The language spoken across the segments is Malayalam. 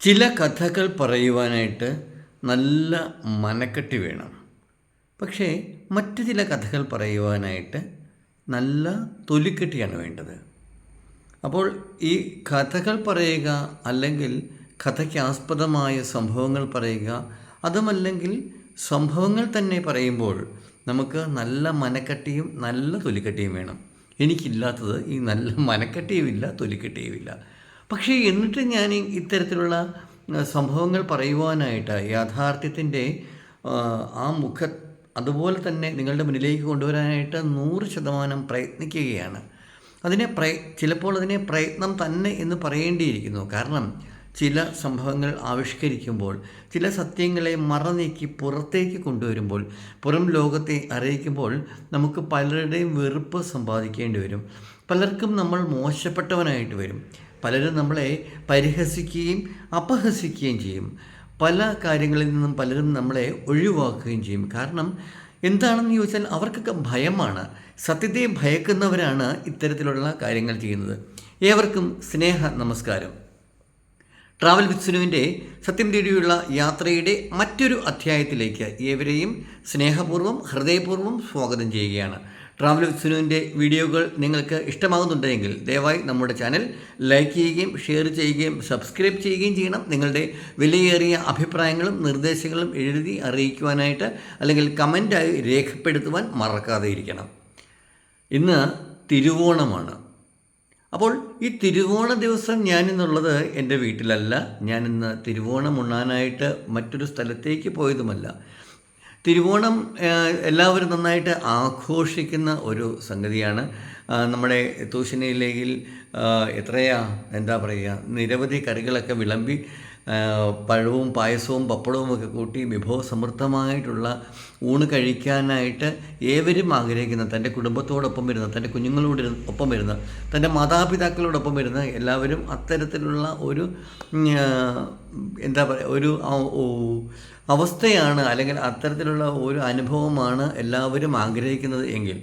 ചില കഥകൾ പറയുവാനായിട്ട് നല്ല മനക്കെട്ടി വേണം. പക്ഷേ മറ്റു ചില കഥകൾ പറയുവാനായിട്ട് നല്ല തൊലിക്കെട്ടിയാണ് വേണ്ടത്. അപ്പോൾ ഈ കഥകൾ പറയുക അല്ലെങ്കിൽ കഥയ്ക്ക് ആസ്പദമായ സംഭവങ്ങൾ പറയുക അതുമല്ലെങ്കിൽ സംഭവങ്ങൾ തന്നെ പറയുമ്പോൾ നമുക്ക് നല്ല മനക്കട്ടിയും നല്ല തൊലിക്കട്ടിയും വേണം. എനിക്കില്ലാത്തത് ഈ നല്ല മനക്കട്ടിയുമില്ല തൊലിക്കട്ടിയുമില്ല. പക്ഷേ എന്നിട്ട് ഞാൻ ഇത്തരത്തിലുള്ള സംഭവങ്ങൾ പറയുവാനായിട്ട് യാഥാർത്ഥ്യത്തിന്റെ ആ, മുഖ അതുപോലെ തന്നെ നിങ്ങളുടെ മുന്നിലേക്ക് കൊണ്ടുവരാനായിട്ട് നൂറ് ശതമാനം പ്രയത്നിക്കുകയാണ്. അതിനെ പ്രയ ചിലപ്പോൾ അതിനെ പ്രയത്നം തന്നെ എന്ന് പറയേണ്ടിയിരിക്കുന്നു. കാരണം ചില സംഭവങ്ങൾ ആവിഷ്കരിക്കുമ്പോൾ ചില സത്യങ്ങളെ മറനീക്കി പുറത്തേക്ക് കൊണ്ടുവരുമ്പോൾ പുറം ലോകത്തെ അറിയിക്കുമ്പോൾ നമുക്ക് പലരുടെയും വെറുപ്പ് സമ്പാദിക്കേണ്ടി വരും. പലർക്കും നമ്മൾ മോശപ്പെട്ടവനായിട്ട് വരും. പലരും നമ്മളെ പരിഹസിക്കുകയും അപഹസിക്കുകയും ചെയ്യും. പല കാര്യങ്ങളിൽ നിന്നും പലരും നമ്മളെ ഒഴിവാക്കുകയും ചെയ്യും. കാരണം എന്താണെന്ന് ചോദിച്ചാൽ അവർക്കൊക്കെ ഭയമാണ്. സത്യത്തെ ഭയക്കുന്നവരാണ് ഇത്തരത്തിലുള്ള കാര്യങ്ങൾ ചെയ്യുന്നത്. ഏവർക്കും സ്നേഹ നമസ്കാരം. ട്രാവൽ വിത്സുനുവിന്റെ സത്യം തേടിയുള്ള യാത്രയുടെ മറ്റൊരു അധ്യായത്തിലേക്ക് ഏവരെയും സ്നേഹപൂർവം ഹൃദയപൂർവം സ്വാഗതം ചെയ്യുകയാണ്. ട്രാവൽ വിത്സുനുവിന്റെ വീഡിയോകൾ നിങ്ങൾക്ക് ഇഷ്ടമാകുന്നുണ്ടെങ്കിൽ ദയവായി നമ്മുടെ ചാനൽ ലൈക്ക് ചെയ്യുകയും ഷെയർ ചെയ്യുകയും സബ്സ്ക്രൈബ് ചെയ്യുകയും ചെയ്യണം. നിങ്ങളുടെ വിലയേറിയ അഭിപ്രായങ്ങളും നിർദ്ദേശങ്ങളും എഴുതി അറിയിക്കുവാനായിട്ട് അല്ലെങ്കിൽ കമന്റായി രേഖപ്പെടുത്തുവാൻ മറക്കാതെ ഇരിക്കണം. ഇന്ന് തിരുവോണമാണ്. അപ്പോൾ ഈ തിരുവോണ ദിവസം ഞാനിന്നുള്ളത് എന്റെ വീട്ടിലല്ല. ഞാനിന്ന് തിരുവോണം ഉണ്ണാനായിട്ട് മറ്റൊരു സ്ഥലത്തേക്ക് പോയതുമല്ല. തിരുവോണം എല്ലാവരും നന്നായിട്ട് ആഘോഷിക്കുന്ന ഒരു സംഗതിയാണ്. നമ്മുടെ തൂശനിയിലേക്ക് എത്രയാ എന്താ പറയുക നിരവധി കറികളൊക്കെ വിളമ്പി പഴവും പായസവും പപ്പടവും ഒക്കെ കൂട്ടി വിഭവസമൃദ്ധമായിട്ടുള്ള ഊണ് കഴിക്കാനായിട്ട് ഏവരും ആഗ്രഹിക്കുന്ന തന്റെ കുടുംബത്തോടൊപ്പം വരുന്ന തന്റെ കുഞ്ഞുങ്ങളോട് ഒപ്പം വരുന്ന തന്റെ മാതാപിതാക്കളോടൊപ്പം വരുന്ന എല്ലാവരും അത്തരത്തിലുള്ള ഒരു എന്താ പറയുക ഒരു അവസ്ഥയാണ് അല്ലെങ്കിൽ അത്തരത്തിലുള്ള ഒരു അനുഭവമാണ് എല്ലാവരും ആഗ്രഹിക്കുന്നത് എങ്കിൽ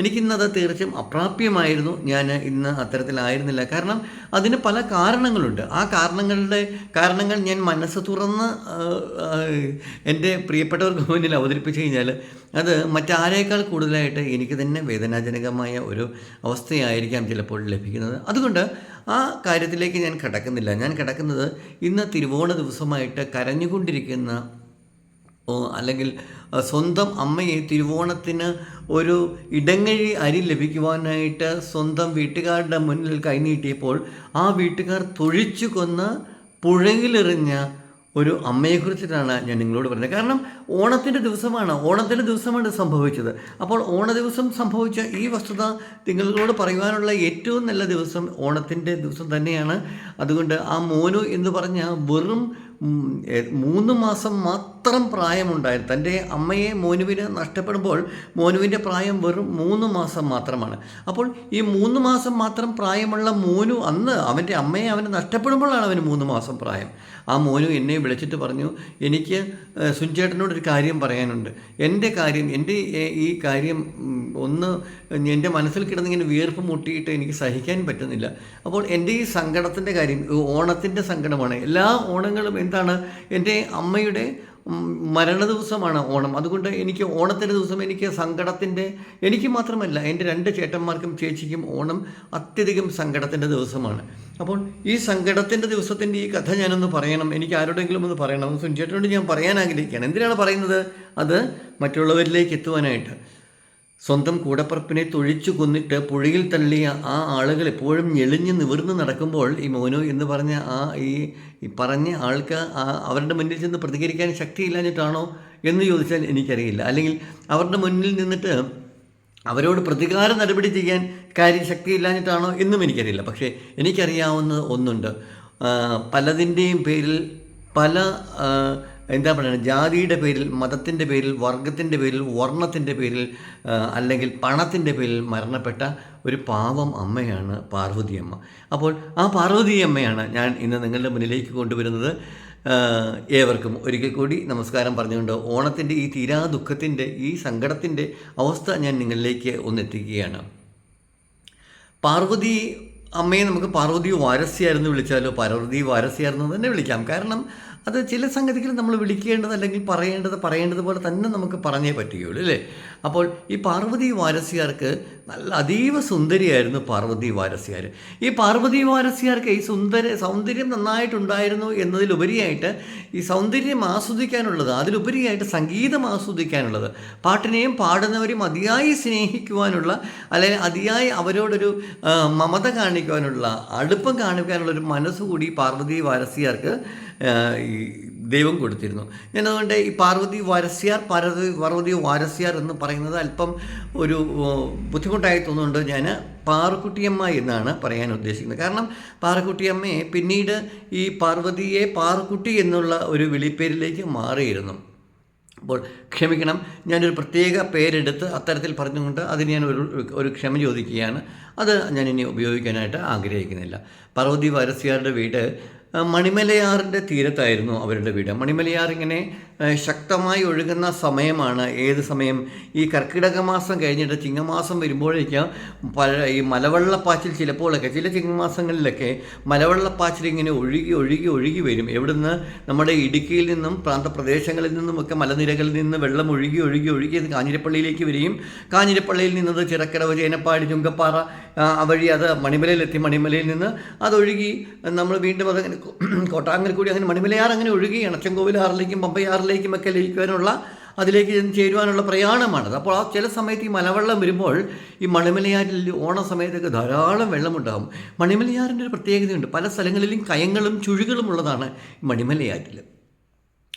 എനിക്കിന്നത് തീർച്ചയായും അപ്രാപ്യമായിരുന്നു. ഞാൻ ഇന്ന് അത്തരത്തിലായിരുന്നില്ല. കാരണം അതിന് പല കാരണങ്ങളുണ്ട്. ആ കാരണങ്ങളുടെ കാരണങ്ങൾ ഞാൻ മനസ്സ് തുറന്ന് എന്റെ പ്രിയപ്പെട്ടവർക്ക് മുന്നിൽ അവതരിപ്പിച്ചു കഴിഞ്ഞാൽ അത് മറ്റാരേക്കാൾ കൂടുതലായിട്ട് എനിക്ക് തന്നെ വേദനാജനകമായ ഒരു അവസ്ഥയായിരിക്കാം ചിലപ്പോൾ ലഭിക്കുന്നത്. അതുകൊണ്ട് ആ കാര്യത്തിലേക്ക് ഞാൻ കിടക്കുന്നില്ല. ഞാൻ കിടക്കുന്നത് ഇന്ന് തിരുവോണ ദിവസമായിട്ട് കരഞ്ഞുകൊണ്ടിരിക്കുന്ന അല്ലെങ്കിൽ സ്വന്തം അമ്മയെ തിരുവോണത്തിന് ഒരു ഇടങ്ങഴി അരി ലഭിക്കുവാനായിട്ട് സ്വന്തം വീട്ടുകാരുടെ മുന്നിൽ കൈനീട്ടിയപ്പോൾ ആ വീട്ടുകാർ തൊഴിച്ചു കൊന്ന് പുഴയിലെറിഞ്ഞ ഒരു അമ്മയെക്കുറിച്ചിട്ടാണ് ഞാൻ നിങ്ങളോട് പറയുന്നത് കാരണം ഓണത്തിന്റെ ദിവസമാണ് ഓണത്തിന്റെ ദിവസമാണ് സംഭവിച്ചത്. അപ്പോൾ ഓണ ദിവസം സംഭവിച്ച ഈ വസ്തുത നിങ്ങളോട് പറയുവാനുള്ള ഏറ്റവും നല്ല ദിവസം ഓണത്തിന്റെ ദിവസം തന്നെയാണ്. അതുകൊണ്ട് ആ മോനു എന്ന് പറഞ്ഞ വെറും മൂന്ന് മാസം മാത്രം പ്രായമുണ്ടായിരുന്നു. തന്റെ അമ്മയെ മോനുവിന് നഷ്ടപ്പെടുമ്പോൾ മോനുവിന്റെ പ്രായം വെറും മൂന്ന് മാസം മാത്രമാണ്. അപ്പോൾ ഈ മൂന്ന് മാസം മാത്രം പ്രായമുള്ള മോനു അന്ന് അവന്റെ അമ്മയെ അവന് നഷ്ടപ്പെടുമ്പോഴാണ് അവന് മൂന്ന് മാസം പ്രായം. ആ മോനു എന്നെ വിളിച്ചിട്ട് പറഞ്ഞു എനിക്ക് സുഞ്ചേട്ടനോടൊരു കാര്യം പറയാനുണ്ട്. എന്റെ കാര്യം എന്റെ ഈ കാര്യം ഒന്ന് എന്റെ മനസ്സിൽ കിടന്നിങ്ങനെ വീർപ്പ് മുട്ടിയിട്ട് എനിക്ക് സഹിക്കാൻ പറ്റുന്നില്ല. അപ്പോൾ എന്റെ ഈ സങ്കടത്തിന്റെ കാര്യം ഓണത്തിന്റെ സങ്കടമാണ്. എല്ലാ ഓണങ്ങളും എന്താണ്? എന്റെ അമ്മയുടെ മരണ ദിവസമാണ് ഓണം. അതുകൊണ്ട് എനിക്ക് ഓണത്തിന്റെ ദിവസം എനിക്ക് സങ്കടത്തിന്റെ എനിക്ക് മാത്രമല്ല എന്റെ രണ്ട് ചേട്ടന്മാർക്കും ചേച്ചിക്കും ഓണം അത്യധികം സങ്കടത്തിന്റെ ദിവസമാണ്. അപ്പോൾ ഈ സങ്കടത്തിന്റെ ദിവസത്തിന്റെ ഈ കഥ ഞാനൊന്ന് പറയണം. എനിക്ക് ആരോടെങ്കിലും ഒന്ന് പറയണം. സുഞ്ചേട്ടനോട് ഞാൻ പറയാൻ ആഗ്രഹിക്കുകയാണ്. എന്തിനാണ് പറയുന്നത്? അത് മറ്റുള്ളവരിലേക്ക് എത്തുവാനായിട്ട്. സ്വന്തം കൂടപ്പറപ്പിനെ തൊഴിച്ചു കൊന്നിട്ട് പുഴയിൽ തള്ളിയ ആ ആളുകൾ എപ്പോഴും ഞെളിഞ്ഞ് നിവർന്ന് നടക്കുമ്പോൾ ഈ മോനു എന്ന് പറഞ്ഞ ആ ഈ പറഞ്ഞ ആൾക്ക് അവരുടെ മുന്നിൽ ചെന്ന് പ്രതികരിക്കാൻ ശക്തിയില്ലാഞ്ഞിട്ടാണോ എന്ന് ചോദിച്ചാൽ എനിക്കറിയില്ല. അല്ലെങ്കിൽ അവരുടെ മുന്നിൽ നിന്നിട്ട് അവരോട് പ്രതികാര നടപടി ചെയ്യാൻ കാര്യം ശക്തിയില്ലാഞ്ഞിട്ടാണോ എന്നും എനിക്കറിയില്ല. പക്ഷേ എനിക്കറിയാവുന്ന ഒന്നുണ്ട്. പലതിന്റെയും പേരിൽ പല എന്താ പറയുക ജാതിയുടെ പേരിൽ മതത്തിന്റെ പേരിൽ വർഗത്തിന്റെ പേരിൽ വർണത്തിന്റെ പേരിൽ അല്ലെങ്കിൽ പണത്തിന്റെ പേരിൽ മരണപ്പെട്ട ഒരു പാവം അമ്മയാണ് പാർവതിയമ്മ. അപ്പോൾ ആ പാർവതി അമ്മയാണ് ഞാൻ ഇന്ന് നിങ്ങളുടെ മുന്നിലേക്ക് കൊണ്ടുവരുന്നത്. ഏവർക്കും ഒരിക്കൽ കൂടി നമസ്കാരം പറഞ്ഞുകൊണ്ട് ഓണത്തിന്റെ ഈ തീരാ ദുഃഖത്തിന്റെ ഈ സങ്കടത്തിന്റെ അവസ്ഥ ഞാൻ നിങ്ങളിലേക്ക് ഒന്നെത്തിക്കുകയാണ്. പാർവതി അമ്മയെ നമുക്ക് പാർവതി വാരസ്യായിരുന്നു വിളിച്ചാലോ? പാർവതി വാരസ്യായിരുന്നു തന്നെ വിളിക്കാം. കാരണം അത് ചില സംഗതികൾ നമ്മൾ വിളിക്കേണ്ടത് അല്ലെങ്കിൽ പറയേണ്ടത് പറയേണ്ടത് പോലെ തന്നെ നമുക്ക് പറഞ്ഞേ പറ്റുകയുള്ളൂ അല്ലേ? അപ്പോൾ ഈ പാർവതി വാരസ്യാർക്ക് നല്ല അതീവ സുന്ദരിയായിരുന്നു പാർവതി വാരസ്യാർ. ഈ പാർവതി വാരസ്യാർക്ക് ഈ സുന്ദര സൗന്ദര്യം നന്നായിട്ടുണ്ടായിരുന്നു എന്നതിലുപരിയായിട്ട് ഈ സൗന്ദര്യം ആസ്വദിക്കാനുള്ളത് അതിലുപരിയായിട്ട് സംഗീതം ആസ്വദിക്കാനുള്ളത് പാട്ടിനെയും പാടുന്നവരെയും അതിയായി സ്നേഹിക്കുവാനുള്ള അല്ലെങ്കിൽ അതിയായി അവരോടൊരു മമത കാണിക്കുവാനുള്ള അടുപ്പം കാണിക്കാനുള്ള ഒരു മനസ്സുകൂടി പാർവതി വാരസ്യാർക്ക് ഈ ദൈവം കൊടുത്തിരുന്നു. ഞാൻ അതുകൊണ്ട് ഈ പാർവതി വാരസ്യാർ പാർവതി പാർവതി വാരസ്യാർ എന്ന് പറയുന്നത് അല്പം ഒരു ബുദ്ധിമുട്ടായി തോന്നുന്നുണ്ട്. ഞാൻ പാറുക്കുട്ടിയമ്മ എന്നാണ് പറയാൻ ഉദ്ദേശിക്കുന്നത്. കാരണം പാറുക്കുട്ടിയമ്മയെ പിന്നീട് ഈ പാർവതിയെ പാറുക്കുട്ടി എന്നുള്ള ഒരു വിളിപ്പേരിലേക്ക് മാറിയിരുന്നു. അപ്പോൾ ക്ഷമിക്കണം ഞാനൊരു പ്രത്യേക പേരെടുത്ത് അത്തരത്തിൽ പറഞ്ഞുകൊണ്ട് അതിന് ഞാൻ ഒരു ഒരു ക്ഷമ ചോദിക്കുകയാണ്. അത് ഞാൻ ഇനി ഉപയോഗിക്കാനായിട്ട് ആഗ്രഹിക്കുന്നില്ല. പാർവതി വാരസ്യാരുടെ വീട് മണിമലയാറിന്റെ തീരത്തായിരുന്നു അവരുടെ വീട്. മണിമലയാർ ഇങ്ങനെ ശക്തമായി ഒഴുകുന്ന സമയമാണ്. ഏത് സമയം? ഈ കർക്കിടക മാസം കഴിഞ്ഞിട്ട് ചിങ്ങമാസം വരുമ്പോഴേക്ക് പല ഈ മലവെള്ളപ്പാച്ചിൽ ചിലപ്പോഴൊക്കെ ചില ചിങ്ങമാസങ്ങളിലൊക്കെ മലവെള്ളപ്പാച്ചിൽ ഇങ്ങനെ ഒഴുകി ഒഴുകി ഒഴുകി വരും. എവിടുന്ന്? നമ്മുടെ ഇടുക്കിയിൽ നിന്നും പ്രാന്തപ്രദേശങ്ങളിൽ നിന്നുമൊക്കെ മലനിരകളിൽ നിന്ന് വെള്ളം ഒഴുകി ഒഴുകി ഒഴുകി അത് കാഞ്ഞിരപ്പള്ളിയിലേക്ക് വരികയും കാഞ്ഞിരപ്പള്ളിയിൽ നിന്നത് ചിറക്കടവ് ചേനപ്പാടി ചുങ്കപ്പാറ വഴി അത് മണിമലയിലെത്തി. മണിമലയിൽ നിന്ന് അതൊഴുകി നമ്മൾ വീണ്ടും അതങ്ങനെ കൊ- കോട്ടാങ്ങൽ കൂടി അങ്ങനെ മണിമലയാർ അങ്ങനെ ഒഴുകി ചെങ്കോവിലാറിലേക്കും പമ്പയാറിലേക്കും ഒക്കെ ലയിക്കുവാനുള്ള അതിലേക്ക് ചേരുവാനുള്ള പ്രയാണമാണത്. അപ്പോൾ ആ ചില സമയത്ത് ഈ മലവെള്ളം വരുമ്പോൾ ഈ മണിമലയാറിൽ ഓണ സമയത്തൊക്കെ ധാരാളം വെള്ളമുണ്ടാകും. മണിമലയാറിന്റെ ഒരു പ്രത്യേകതയുണ്ട്. പല സ്ഥലങ്ങളിലും കയങ്ങളും ചുഴികളും ഉള്ളതാണ് മണിമലയാറ്റിൽ.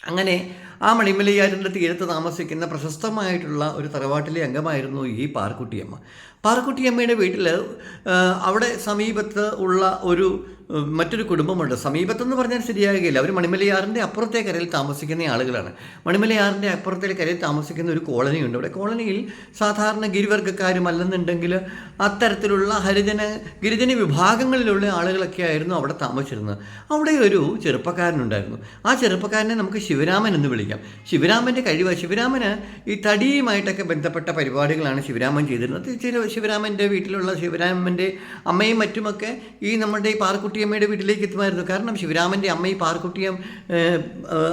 അങ്ങനെ ആ മണിമലയാറിന്റെ തീരത്ത് താമസിക്കുന്ന പ്രശസ്തമായിട്ടുള്ള ഒരു തറവാട്ടിലെ അംഗമായിരുന്നു ഈ പാർക്കുട്ടിയമ്മ. പാർക്കുട്ടിയമ്മയുടെ വീട്ടിൽ അവിടെ സമീപത്ത് ഉള്ള ഒരു മറ്റൊരു കുടുംബമുണ്ട്. സമീപത്തെന്ന് പറഞ്ഞാൽ ശരിയാകുകയില്ല. അവർ മണിമലയാറിന്റെ അപ്പുറത്തെ കരയിൽ താമസിക്കുന്ന ആളുകളാണ്. മണിമലയാറിന്റെ അപ്പുറത്തെ കരയിൽ താമസിക്കുന്ന ഒരു കോളനിയുണ്ട്. അവിടെ കോളനിയിൽ സാധാരണ ഗിരിവർഗക്കാരും അല്ലെന്നുണ്ടെങ്കിൽ അത്തരത്തിലുള്ള ഹരിജന ഗിരിജന വിഭാഗങ്ങളിലുള്ള ആളുകളൊക്കെ ആയിരുന്നു അവിടെ താമസിച്ചിരുന്നത്. അവിടെ ഒരു ചെറുപ്പക്കാരനുണ്ടായിരുന്നു. ആ ചെറുപ്പക്കാരനെ നമുക്ക് ശിവരാമൻ എന്ന് വിളിക്കാം. ശിവരാമന്റെ കഴിവ് ശിവരാമന് ഈ തടിയുമായിട്ടൊക്കെ ബന്ധപ്പെട്ട പരിപാടികളാണ് ശിവരാമൻ ചെയ്തിരുന്നത്. ശിവരാമന്റെ വീട്ടിലുള്ള ശിവരാമന്റെ അമ്മയും മറ്റുമൊക്കെ ഈ നമ്മുടെ ഈ പാർക്കുട്ടിയമ്മയുടെ വീട്ടിലേക്ക് എത്തുമായിരുന്നു. കാരണം ശിവരാമന്റെ അമ്മ ഈ പാർക്കുട്ടിയം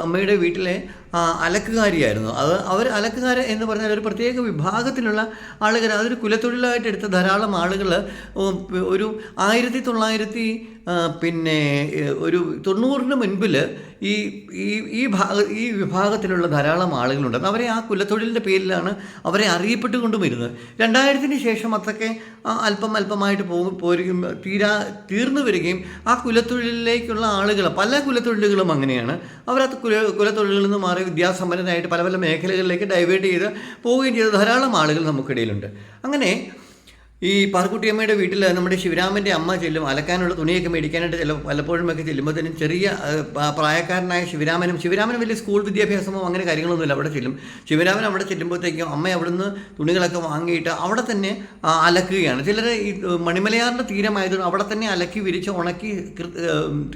അമ്മയുടെ വീട്ടിലെ അലക്കുകാരിയായിരുന്നു. അത് അവർ അലക്കുകാർ എന്ന് പറഞ്ഞാൽ ഒരു പ്രത്യേക വിഭാഗത്തിലുള്ള ആളുകൾ അതൊരു കുലത്തൊഴിലായിട്ട് എടുത്ത ധാരാളം ആളുകൾ ഒരു ആയിരത്തി തൊള്ളായിരത്തി പിന്നെ ഒരു തൊണ്ണൂറിന് മുൻപിൽ ഈ ഈ ഈ ഭാഗ ഈ വിഭാഗത്തിലുള്ള ധാരാളം ആളുകളുണ്ട്. അവരെ ആ കുലത്തൊഴിലിന്റെ പേരിലാണ് അവരെ അറിയപ്പെട്ടുകൊണ്ടും ഇരുന്നത്. രണ്ടായിരത്തിന് ശേഷം അതൊക്കെ അല്പം അല്പമായിട്ട് പോകും പോരുകയും തീരാ തീർന്നു വരികയും ആ കുലത്തൊഴിലിലേക്കുള്ള ആളുകൾ പല കുലത്തൊഴിലുകളും അങ്ങനെയാണ്. അവരത് കുല കുലത്തൊഴിലിൽ നിന്ന് മാറി വിദ്യാസമ്പന്നരായിട്ട് പല പല മേഖലകളിലേക്ക് ഡൈവേർട്ട് ചെയ്ത് പോവുകയും ചെയ്ത ധാരാളം ആളുകൾ നമുക്കിടയിലുണ്ട്. അങ്ങനെ ഈ പാർക്കുട്ടിയമ്മയുടെ വീട്ടിൽ നമ്മുടെ ശിവരാമന്റെ അമ്മ ചെല്ലും അലക്കാനുള്ള തുണിയൊക്കെ മേടിക്കാനായിട്ട് ചില പലപ്പോഴും ഒക്കെ ചെല്ലുമ്പോഴത്തേനും ചെറിയ പ്രായക്കാരനായ ശിവരാമനും ശിവരാമനും വലിയ സ്കൂൾ വിദ്യാഭ്യാസമോ അങ്ങനെ കാര്യങ്ങളൊന്നുമില്ല അവിടെ ചെല്ലും. ശിവരാമൻ അവിടെ ചെല്ലുമ്പോഴത്തേക്കും അമ്മ അവിടുന്ന് തുണികളൊക്കെ വാങ്ങിയിട്ട് അവിടെ തന്നെ അലക്കുകയാണ്. ചിലർ ഈ മണിമലയാറിന്റെ തീരമായതുകൊണ്ട് അവിടെ തന്നെ അലക്കി വിരിച്ച് ഉണക്കി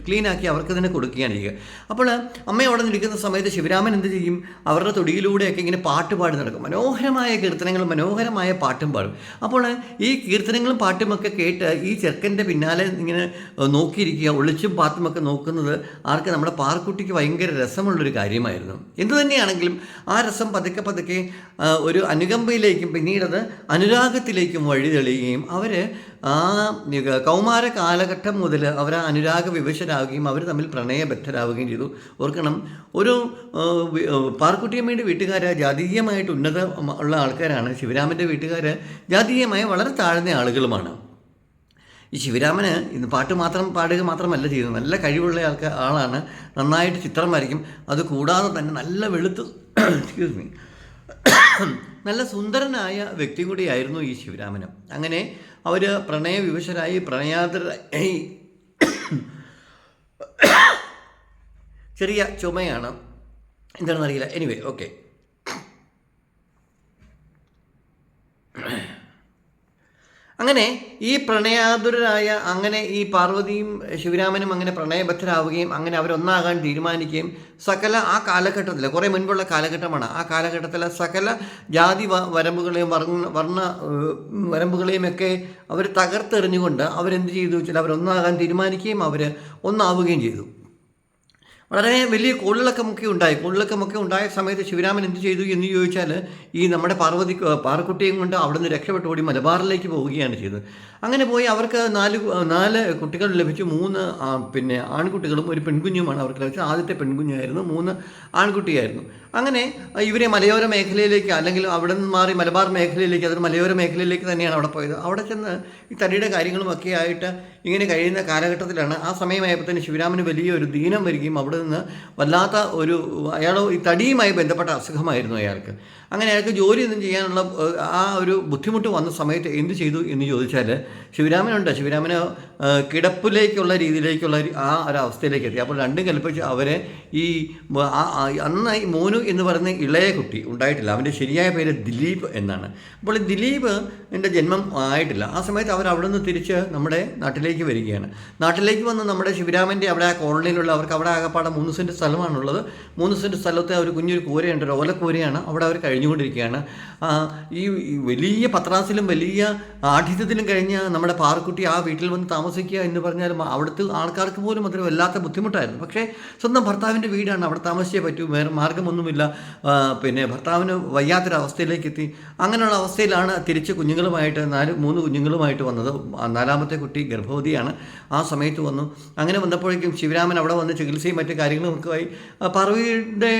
ക്ലീനാക്കി അവർക്ക് തന്നെ കൊടുക്കുകയാണ് ചെയ്യുക. അപ്പോൾ അമ്മ അവിടെ നിൽക്കുന്ന സമയത്ത് ശിവരാമൻ എന്ത് ചെയ്യും? അവരുടെ തൊടിയിലൂടെയൊക്കെ ഇങ്ങനെ പാട്ട് പാടി നടക്കും. മനോഹരമായ കീർത്തനങ്ങളും മനോഹരമായ പാട്ടും പാടും. അപ്പോൾ ഈ കീർത്തനങ്ങളും പാട്ടുമൊക്കെ കേട്ട് ഈ ചെറുക്കന്റെ പിന്നാലെ ഇങ്ങനെ നോക്കിയിരിക്കുക ഒളിച്ചും പാത്തുമൊക്കെ നോക്കുന്നത് ആർക്ക് നമ്മുടെ പാർക്കുട്ടിക്ക് ഭയങ്കര രസമുള്ളൊരു കാര്യമായിരുന്നു. എന്തു തന്നെയാണെങ്കിലും ആ രസം പതുക്കെ പതുക്കെ ഒരു അനുകമ്പയിലേക്കും പിന്നീടത് അനുരാഗത്തിലേക്കും വഴി തെളിയുകയും അവർ ആ കൗമാര കാലഘട്ടം മുതൽ അവർ അനുരാഗ വിവശരാകുകയും അവർ തമ്മിൽ പ്രണയബദ്ധരാകുകയും ചെയ്തു. ഓർക്കണം ഒരു പാർക്കുട്ടിയമ്മയുടെ വീട്ടുകാർ ജാതീയമായിട്ട് ഉന്നത ഉള്ള ആൾക്കാരാണ്. ശിവരാമന്റെ വീട്ടുകാർ ജാതീയമായ വളരെ താഴ്ന്ന ആളുകളുമാണ്. ഈ ശിവരാമന് ഇന്ന് പാട്ട് മാത്രം പാടുക മാത്രമല്ല ചെയ്യുന്നത്. നല്ല കഴിവുള്ള ആൾക്കാർ ആളാണ്. നന്നായിട്ട് ചിത്രം വരയ്ക്കും. അത് കൂടാതെ തന്നെ നല്ല വെളുത്ത് എക്സ്ക്യൂസ് മീ നല്ല സുന്ദരനായ വ്യക്തി കൂടിയായിരുന്നു ഈ ശിവരാമനും. അങ്ങനെ അവർ പ്രണയവിവശരായി പ്രണയാതരായി ചെറിയ ചുമയാണ്. എന്താണെന്നറിയില്ല. എനിവേ ഓക്കെ അങ്ങനെ ഈ പ്രണയാതുരരായ അങ്ങനെ ഈ പാർവതിയും ശിവരാമനും അങ്ങനെ പ്രണയബദ്ധരാവുകയും അങ്ങനെ അവരൊന്നാകാൻ തീരുമാനിക്കുകയും സകല ആ കാലഘട്ടത്തിൽ കുറേ മുൻപുള്ള കാലഘട്ടമാണ്. ആ കാലഘട്ടത്തിലെ സകല ജാതി വരമ്പുകളെയും വർണ വർണ വരമ്പുകളെയുമൊക്കെ അവർ തകർത്തെറിഞ്ഞുകൊണ്ട് അവരെന്ത് ചെയ്തു വെച്ചാൽ അവരൊന്നാകാൻ തീരുമാനിക്കുകയും അവർ ഒന്നാവുകയും ചെയ്തു. വളരെ വലിയ കോളിളക്കമൊക്കെ ഉണ്ടായി. കോളിളക്കമൊക്കെ ഉണ്ടായ സമയത്ത് ശിവരാമൻ എന്ത് ചെയ്തു എന്ന് ചോദിച്ചാൽ ഈ നമ്മുടെ പാർവതി പാറക്കുട്ടിയും കൊണ്ട് അവിടെ നിന്ന് രക്ഷപ്പെട്ട് ഓടി മലബാറിലേക്ക് പോവുകയാണ് ചെയ്തത്. അങ്ങനെ പോയി അവർക്ക് നാല് നാല് കുട്ടികൾ ലഭിച്ചു. മൂന്ന് പിന്നെ ആൺകുട്ടികളും ഒരു പെൺകുഞ്ഞുമാണ് അവർക്ക് ലഭിച്ചത്. ആദ്യത്തെ പെൺകുഞ്ഞായിരുന്നു. മൂന്ന് ആൺകുട്ടിയായിരുന്നു. അങ്ങനെ ഇവരെ മലയോര മേഖലയിലേക്ക് അല്ലെങ്കിൽ അവിടെ നിന്ന് മാറി മലബാർ മേഖലയിലേക്ക് അതൊരു മലയോര മേഖലയിലേക്ക് തന്നെയാണ് അവിടെ പോയത്. അവിടെ ചെന്ന് ഈ തടിയുടെ കാര്യങ്ങളും ഒക്കെ ആയിട്ട് ഇങ്ങനെ കഴിയുന്ന കാലഘട്ടത്തിലാണ് ആ സമയമായപ്പോൾ തന്നെ ശിവരാമന് വലിയൊരു ദീനം വരികയും അവിടെ നിന്ന് വല്ലാത്ത ഒരു അയാൾ ഈ തടിയുമായി ബന്ധപ്പെട്ട അസുഖമായിരുന്നു അയാൾക്ക്. അങ്ങനെ അയാൾക്ക് ജോലി ഒന്നും ചെയ്യാനുള്ള ആ ഒരു ബുദ്ധിമുട്ട് വന്ന സമയത്ത് എന്ത് ചെയ്തു എന്ന് ചോദിച്ചാൽ ശിവരാമനുണ്ട്. ശിവരാമന് കിടപ്പിലേക്കുള്ള രീതിയിലേക്കുള്ള ആ ഒരു അവസ്ഥയിലേക്ക് എത്തി. അപ്പോൾ രണ്ടും കൽപ്പിച്ച് അവരെ ഈ അന്ന് മോനു എന്ന് പറയുന്ന ഇളയ കുട്ടി ഉണ്ടായിട്ടില്ല. അവന്റെ ശരിയായ പേര് ദിലീപ് എന്നാണ്. അപ്പോൾ ദിലീപ് എന്റെ ജന്മം ആയിട്ടില്ല. ആ സമയത്ത് അവർ അവിടെ നിന്ന് തിരിച്ച് നമ്മുടെ നാട്ടിലേക്ക് വരികയാണ്. നാട്ടിലേക്ക് വന്ന് നമ്മുടെ ശിവരാമന്റെ അവിടെ ആ കോളനിയിലുള്ള അവർക്ക് അവിടെ ആകപ്പാടെ മൂന്ന് സെന്റ് സ്ഥലമാണുള്ളത്. മൂന്ന് സെന്റ് സ്ഥലത്തെ ഒരു കുഞ്ഞൊരു കൂരയുണ്ട് ഒരു ഓലക്കൂരയാണ്. അവിടെ അവർ കഴിഞ്ഞുകൊണ്ടിരിക്കുകയാണ്. ഈ വലിയ പത്രാസിലും വലിയ ആഠിത്യത്തിലും കഴിഞ്ഞ നമ്മുടെ പാറക്കുട്ടി ആ വീട്ടിൽ വന്ന് താമസിക്കുക എന്ന് പറഞ്ഞാൽ അവിടുത്തെ ആൾക്കാർക്ക് പോലും അതൊരു വല്ലാത്ത ബുദ്ധിമുട്ടായിരുന്നു. പക്ഷേ സ്വന്തം ഭർത്താവിന്റെ വീടാണ്. അവിടെ താമസിച്ചേ പറ്റൂ. വേറെ മാർഗമൊന്നുമില്ല പിന്നെ ഭർത്താവിന് വയ്യാത്തൊരവസ്ഥയിലേക്ക് എത്തി. അങ്ങനെയുള്ള അവസ്ഥയിലാണ് തിരിച്ച് കുഞ്ഞുങ്ങളുമായിട്ട് നാല് മൂന്ന് കുഞ്ഞുങ്ങളുമായിട്ട് വന്നത്. നാലാമത്തെ കുട്ടി ഗർഭവതിയാണ് ആ സമയത്ത് വന്നു. അങ്ങനെ വന്നപ്പോഴേക്കും ശിവരാമൻ അവിടെ വന്ന് ചികിത്സയും മറ്റു കാര്യങ്ങളും ഒക്കെ ആയി. പറവിയുടെ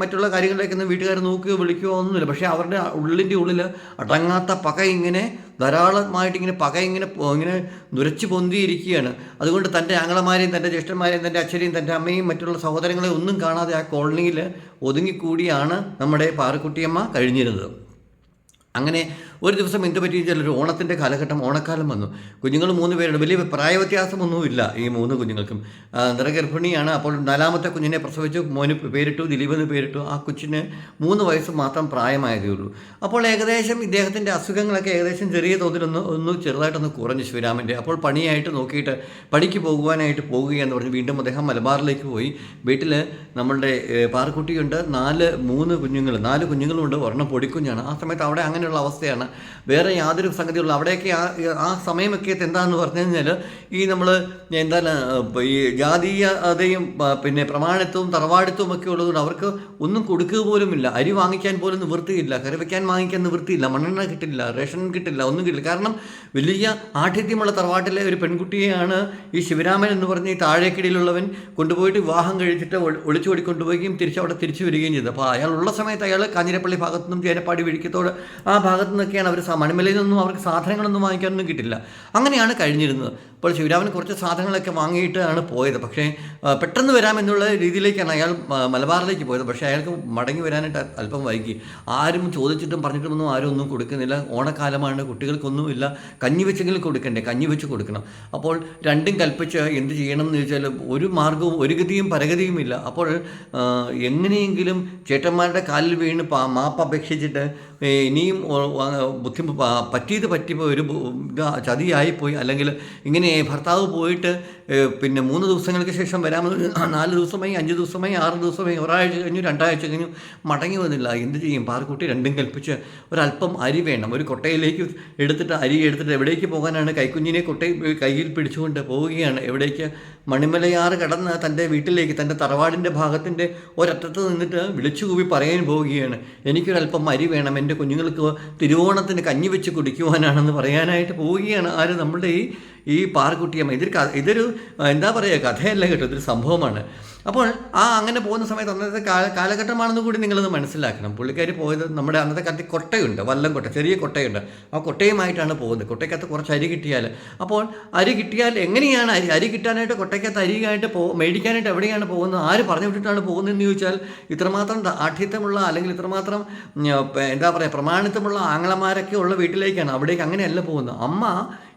മറ്റുള്ള കാര്യങ്ങളിലേക്കൊന്നും വീട്ടുകാർ നോക്കുകയോ വിളിക്കുകയോ ഒന്നുമില്ല. പക്ഷേ അവരുടെ ഉള്ളിന്റെ ഉള്ളിൽ അടങ്ങാത്ത പക ഇങ്ങനെ ധാരാളമായിട്ട് ഇങ്ങനെ പക ഇങ്ങനെ ഇങ്ങനെ നുരച്ച് പൊന്തിയിരിക്കുകയാണ്. അതുകൊണ്ട് തന്റെ ആങ്ങളമാരെയും തന്റെ ജ്യേഷ്ഠന്മാരെയും തന്റെ അച്ഛനെയും തന്റെ അമ്മയും മറ്റുള്ള സഹോദരങ്ങളെ ഒന്നും കാണാതെ ആ കോളനിയിൽ ഒതുങ്ങിക്കൂടിയാണ് നമ്മുടെ പാറക്കുട്ടിയമ്മ കഴിഞ്ഞിരുന്നത്. അങ്ങനെ ഒരു ദിവസം എന്ത് പറ്റി വെച്ചാൽ ഒരു ഓണത്തിന്റെ കാലഘട്ടം ഓണക്കാലം വന്നു. കുഞ്ഞുങ്ങൾ മൂന്ന് പേരുണ്ട്. വലിയ പ്രായവ്യത്യാസമൊന്നുമില്ല ഈ മൂന്ന് കുഞ്ഞുങ്ങൾക്കും. നിറഗർഭിണിയാണ് അപ്പോൾ നാലാമത്തെ കുഞ്ഞിനെ പ്രസവിച്ചു. മോന് പേരിട്ടു ദിലീപ് എന്ന് പേരിട്ടു. ആ കൊച്ചിന് മൂന്ന് വയസ്സ് മാത്രം പ്രായമായതേ ഉള്ളൂ. അപ്പോൾ ഏകദേശം ഇദ്ദേഹത്തിന്റെ അസുഖങ്ങളൊക്കെ ഏകദേശം ചെറിയ തോതിലൊന്ന് ഒന്ന് ചെറുതായിട്ടൊന്ന് കുറഞ്ഞു ശിവരാമന്റെ അപ്പോൾ പണിയായിട്ട് നോക്കിയിട്ട് പണിക്ക് പോകുവാനായിട്ട് പോകുകയെന്ന് പറഞ്ഞ് വീണ്ടും അദ്ദേഹം മലബാറിലേക്ക് പോയി. വീട്ടിൽ നമ്മളുടെ പാറക്കുട്ടിയുണ്ട്. നാല് മൂന്ന് കുഞ്ഞുങ്ങൾ നാല് കുഞ്ഞുങ്ങളുണ്ട് ഒരെണ്ണം പൊടിക്കുഞ്ഞാണ്. ആ സമയത്ത് അവിടെ അങ്ങനെയുള്ള അവസ്ഥയാണ് വേറെ യാതൊരു സംഗതിയുള്ള അവിടെയൊക്കെ ആ ആ സമയമൊക്കെ എന്താണെന്ന് പറഞ്ഞു കഴിഞ്ഞാൽ ഈ നമ്മൾ എന്താണ് ഈ ജാതീയതയും പിന്നെ പ്രമാണിത്വവും തറവാടിത്വവും ഒക്കെ ഉള്ളതുകൊണ്ട് അവർക്ക് ഒന്നും കൊടുക്കുക പോലുമില്ല. അരി വാങ്ങിക്കാൻ പോലും നിവൃത്തിയില്ല. കറി വയ്ക്കാൻ വാങ്ങിക്കാൻ നിവൃത്തിയില്ല. മണ്ണെണ്ണ കിട്ടില്ല. റേഷൻ കിട്ടില്ല. ഒന്നും കിട്ടില്ല. കാരണം വലിയ ആഠിത്യമുള്ള തറവാട്ടിലെ ഒരു പെൺകുട്ടിയെയാണ് ഈ ശിവരാമൻ എന്ന് പറഞ്ഞ ഈ താഴേക്കിടയിലുള്ളവൻ കൊണ്ടുപോയിട്ട് വിവാഹം കഴിച്ചിട്ട് ഒളി- ഒളിച്ചോടി കൊണ്ടുപോവുകയും തിരിച്ച് അവിടെ തിരിച്ചു വരികയും ചെയ്തു. അപ്പോൾ അയാളുള്ള സമയത്ത് അയാൾ കാഞ്ഞിരപ്പള്ളി ഭാഗത്തു നിന്നും ചേനപ്പാടി വിഴിക്കത്തോട് ആ ഭാഗത്തു നിന്നൊക്കെയാണ് അവർ മണിമലയിൽ നിന്നും അവർക്ക് സാധനങ്ങളൊന്നും വാങ്ങിക്കാനൊന്നും കിട്ടില്ല. അങ്ങനെയാണ് കഴിഞ്ഞിരുന്നത്. അപ്പോൾ ശിവരാമൻ കുറച്ച് സാധനങ്ങളൊക്കെ വാങ്ങിയിട്ടാണ് പോയത്. പക്ഷേ പെട്ടെന്ന് വരാമെന്നുള്ള രീതിയിലേക്കാണ് അയാൾ മലബാറിലേക്ക് പോയത്. പക്ഷേ അയാൾക്ക് മടങ്ങി വരാനായിട്ട് അല്പം വൈകി. ആരും ചോദിച്ചിട്ടും പറഞ്ഞിട്ടുമൊന്നും ആരും ഒന്നും കൊടുക്കുന്നില്ല. ഓണക്കാലമാണ് കുട്ടികൾക്കൊന്നുമില്ല കഞ്ഞി വെച്ചെങ്കിലും കൊടുക്കണ്ടേ? കഞ്ഞി വെച്ച് കൊടുക്കണം. അപ്പോൾ രണ്ടും കൽപ്പിച്ച് എന്ത് ചെയ്യണം എന്ന് ചോദിച്ചാൽ ഒരു മാർഗവും ഒരു ഗതിയും പരഗതിയും ഇല്ല. അപ്പോൾ എങ്ങനെയെങ്കിലും ചേട്ടന്മാരുടെ കാലിൽ വീണ് മാപ്പ് അപേക്ഷിച്ചിട്ട് ഇനിയും ബുദ്ധിമുട്ട് പറ്റിയത് പറ്റിപ്പോയി ഒരു ചതിയായിപ്പോയി. അല്ലെങ്കിൽ ഇങ്ങനെ ഭർത്താവ് പോയിട്ട് പിന്നെ മൂന്ന് ദിവസങ്ങൾക്ക് ശേഷം വരാമെന്ന് നാല് ദിവസമായി അഞ്ച് ദിവസമായി ആറ് ദിവസമായി ഒരാഴ്ച കഴിഞ്ഞു രണ്ടാഴ്ച കഴിഞ്ഞു മടങ്ങി വന്നില്ല. എന്ത് ചെയ്യും? പാറക്കുട്ടി രണ്ടും കൽപ്പിച്ച് ഒരല്പം അരി വേണം. ഒരു കൊട്ടയിലേക്ക് എടുത്തിട്ട് അരി എടുത്തിട്ട് എവിടേക്ക് പോകാനാണ്? കൈക്കുഞ്ഞിനെ കൊട്ടയിൽ കയ്യിൽ പിടിച്ചുകൊണ്ട് പോവുകയാണ്. എവിടേക്ക്? മണിമലയാറ് കടന്ന് തന്റെ വീട്ടിലേക്ക് തന്റെ തറവാടിന്റെ ഭാഗത്തിന്റെ ഒരറ്റത്ത് നിന്നിട്ട് വിളിച്ചു കൂവി പറയാൻ പോവുകയാണ്. എനിക്കൊരല്പം അരി വേണം. എന്റെ കുഞ്ഞുങ്ങൾക്ക് തിരുവോണത്തിന് കഞ്ഞി വെച്ച് കുടിക്കുവാനാണെന്ന് പറയാനായിട്ട് പോവുകയാണ്. ആര്? നമ്മുടെ ഈ ഈ പാറക്കുട്ടിയമ്മ ഇതൊരു ഇതൊരു എന്താ പറയുക കഥയല്ല കേട്ടോ ഇതൊരു സംഭവമാണ്. അപ്പോൾ ആ അങ്ങനെ പോകുന്ന സമയത്ത് അന്നത്തെ കാല കാലഘട്ടമാണെന്ന് കൂടി നിങ്ങളത് മനസ്സിലാക്കണം. പുള്ളിക്കാരി പോയത് നമ്മുടെ അന്നത്തെ കാലത്ത് കൊട്ടയുണ്ട് വല്ലം കൊട്ട ചെറിയ കൊട്ടയുണ്ട്. ആ കൊട്ടയുമായിട്ടാണ് പോകുന്നത്. കൊട്ടയ്ക്കകത്ത് കുറച്ച് അരി കിട്ടിയാൽ. അപ്പോൾ അരി കിട്ടിയാൽ എങ്ങനെയാണ് അരി അരി കിട്ടാനായിട്ട് കൊട്ടയ്ക്കകത്ത് അരിയായിട്ട് പോ മേടിക്കാനായിട്ട് എവിടെയാണ് പോകുന്നത്? ആര് പറഞ്ഞു വിട്ടിട്ടാണ് പോകുന്നതെന്ന് ചോദിച്ചാൽ ഇത്രമാത്രം ആഠ്യത്വമുള്ള അല്ലെങ്കിൽ ഇത്രമാത്രം എന്താ പറയുക പ്രമാണിത്വമുള്ള ആങ്ങളമാരൊക്കെ ഉള്ള വീട്ടിലേക്കാണ് അവിടേക്ക് അങ്ങനെയല്ല പോകുന്നത്. അമ്മ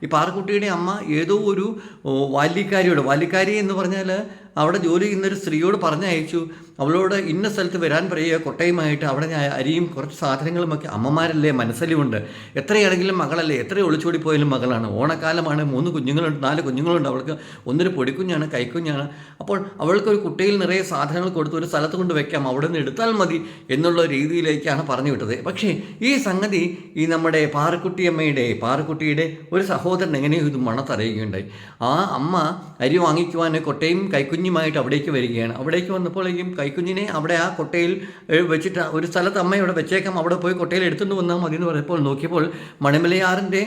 ഈ പാറക്കുട്ടിയുടെ അമ്മ ഏതോ ഒരു വാല്യക്കാരിയോട് വാല്യക്കാരി എന്ന് പറഞ്ഞാൽ അവിടെ ജോലി ചെയ്യുന്നൊരു സ്ത്രീയോട് പറഞ്ഞയച്ചു അവളോട് ഇന്ന സ്ഥലത്ത് വരാൻ പറയുക കൊട്ടയുമായിട്ട് അവിടെ ഞാൻ അരിയും കുറച്ച് സാധനങ്ങളുമൊക്കെ അമ്മമാരല്ലേ മനസ്സിലുമുണ്ട് എത്രയാണെങ്കിലും മകളല്ലേ എത്ര ഒളിച്ചോടി പോയാലും മകളാണ്. ഓണക്കാലമാണ് മൂന്ന് കുഞ്ഞുങ്ങളുണ്ട് നാല് കുഞ്ഞുങ്ങളുണ്ട്. അവൾക്ക് ഒന്നൊരു പൊടിക്കുഞ്ഞാണ് കൈക്കുഞ്ഞാണ്. അപ്പോൾ അവൾക്കൊരു കുട്ടിയിൽ നിറയെ സാധനങ്ങൾ കൊടുത്ത് ഒരു സ്ഥലത്ത് കൊണ്ട് വെക്കാം അവിടെ നിന്ന് എടുത്താൽ മതി എന്നുള്ള രീതിയിലേക്കാണ് പറഞ്ഞു വിട്ടത്. പക്ഷേ ഈ സംഗതി ഈ നമ്മുടെ പാറക്കുട്ടിയമ്മയുടെ പാറക്കുട്ടിയുടെ ഒരു സഹോദരൻ എങ്ങനെയോ ഇത് മണത്തറിയുകയുണ്ടായി. ആ അമ്മ അരി വാങ്ങിക്കുവാൻ കൊട്ടയും കൈക്കുഞ്ഞുമായിട്ട് അവിടേക്ക് വരികയാണ്. അവിടേക്ക് വന്നപ്പോഴേക്കും കൈക്കുഞ്ഞിനെ അവിടെ ആ കൊട്ടയിൽ വെച്ചിട്ട് ഒരു സ്ഥലത്ത് അമ്മ ഇവിടെ വെച്ചേക്കാം അവിടെ പോയി കൊട്ടയിൽ എടുത്തുകൊണ്ട് വന്നാൽ മതി എന്ന് പറഞ്ഞപ്പോൾ നോക്കിയപ്പോൾ മണിമലയാറിന്റെ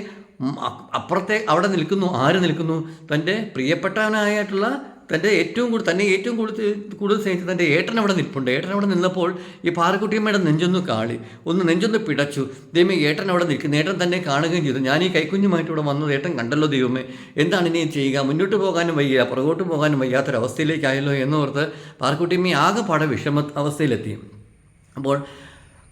അപ്പുറത്തെ അവിടെ നിൽക്കുന്നു ആര് നിൽക്കുന്നു? തന്റെ പ്രിയപ്പെട്ടവനായിട്ടുള്ള തന്റെ ഏറ്റവും കൂടുതൽ തന്നെ ഏറ്റവും കൂടുതൽ കൂടുതൽ സ്നേഹിച്ച തന്റെ ഏട്ടൻ അവിടെ നിൽപ്പുണ്ട് ഏട്ടൻ അവിടെ നിന്നപ്പോൾ ഈ പാറക്കുട്ടിയമ്മയുടെ നെഞ്ചൊന്ന് കാളി. ഒന്ന് നെഞ്ചൊന്ന് പിടച്ചു. ദൈവമേ ഏട്ടൻ അവിടെ നിൽക്കുന്നു. ഏട്ടൻ തന്നെ കാണുകയും ചെയ്തു. ഞാൻ ഈ കൈക്കുഞ്ഞുമായിട്ട് ഇവിടെ വന്നത് ഏട്ടൻ കണ്ടല്ലോ ദൈവമേ. എന്താണ് ഇനി ചെയ്യുക? മുന്നോട്ട് പോകാനും വയ്യ പുറകോട്ട് പോകാനും വയ്യാത്തൊരവസ്ഥയിലേക്കായല്ലോ എന്നോർത്ത് പാറക്കുട്ടിയമ്മ ആകെ പാടെ വിഷമ അവസ്ഥയിലെത്തി അപ്പോൾ